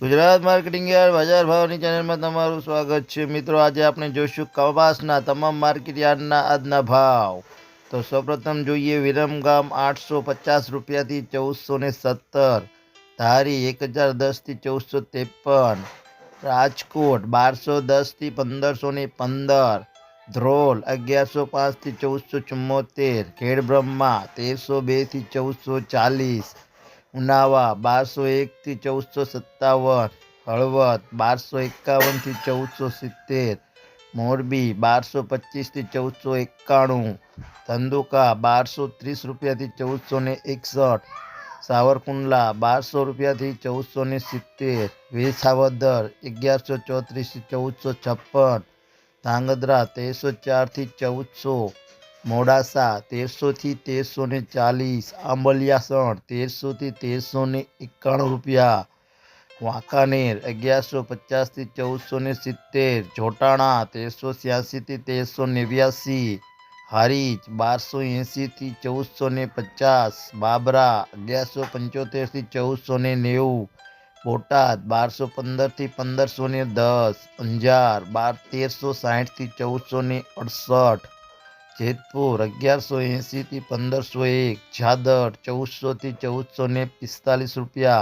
Gujarat marketing air बाजार भावनी channel में તમારું સ્વાગત છે મિત્રો આજે આપણે જોઈશું કપાસના તમામ માર્કેટયાર્ડના આજનો ભાવ તો સૌપ્રથમ જોઈએ વિરમગામ 850 થી 1417 ધારી 1010 થી 1453 રાજકોટ 1210 થી 1515 ધ્રોલ 1105 થી 1474 ખેડબ્રહ્મા 1302 થી 1440 ઉનાવા બારસો એકથી ચૌદસો સત્તાવન હળવદ બારસો એકાવનથી ચૌદસો સિત્તેર મોરબી બારસો પચીસથી ચૌદસો એકાણું ધંધુકા બારસો ત્રીસ રૂપિયાથી ચૌદસો ને એકસઠ સાવરકુંડલા બારસો રૂપિયાથી ચૌદસો ને સિત્તેર વેસાવદર અગિયારસો ચોત્રીસથી ચૌદસો છપ્પન ધાંગધ્રા તેરસો ચારથી ચૌદસો मोड़ासा तेरसो तेरसो चालीस आंबलियासण तेरसो तेरसो एक रुपया वाँकानेर सौ पचास थी चौदसो सीतेर जोटाणा तेरसो छियासी तेरसो नेव्यासी हरीच बार सौ ऐसी थी चौदह सौ पचास बाबरा सौ पंचोतेर थी चौदह सौ नेव बोटाद बार सौ पंदर थी पंदर सौ दस अंजार बारतेर सौ साठ थी चौदह सौ अड़सठ जेतपुर अगियारसौ एसी थी पंदर सौ एक झादर चौदह सौ थी चौदह सौ ने पिस्तालीस रुपया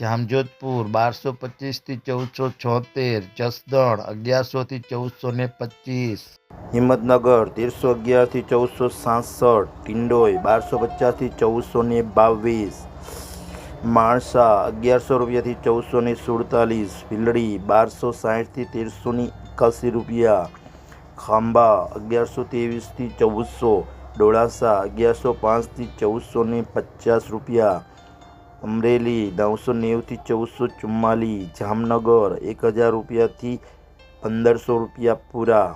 जामजोधपुर बार सौ पच्चीस थी चौदह सौ छोतेर जसदण अगियारसौ थी चौदह सौ ने पच्चीस हिम्मतनगर तेर सौ अगियार थी चौदह सौ सासठ टिंडोई बार सौ पचास थी चौदह सौ ने बीस मणसा अगियारसौ रुपया थी चौदह सौ ने सुड़तालीस भिलड़ी बार सौ साठ थी तेरसौ ने इक्यासी रुपया ખાંભા અગિયારસો ત્રેવીસથી ચૌદસો ડોળાસા અગિયારસો પાંચથી ચૌદસો ને પચાસ રૂપિયા અમરેલી નવસો નેવુંથી ચૌદસો ચુમ્માલીસ જામનગર એક હજાર રૂપિયાથી પંદરસો રૂપિયા પૂરા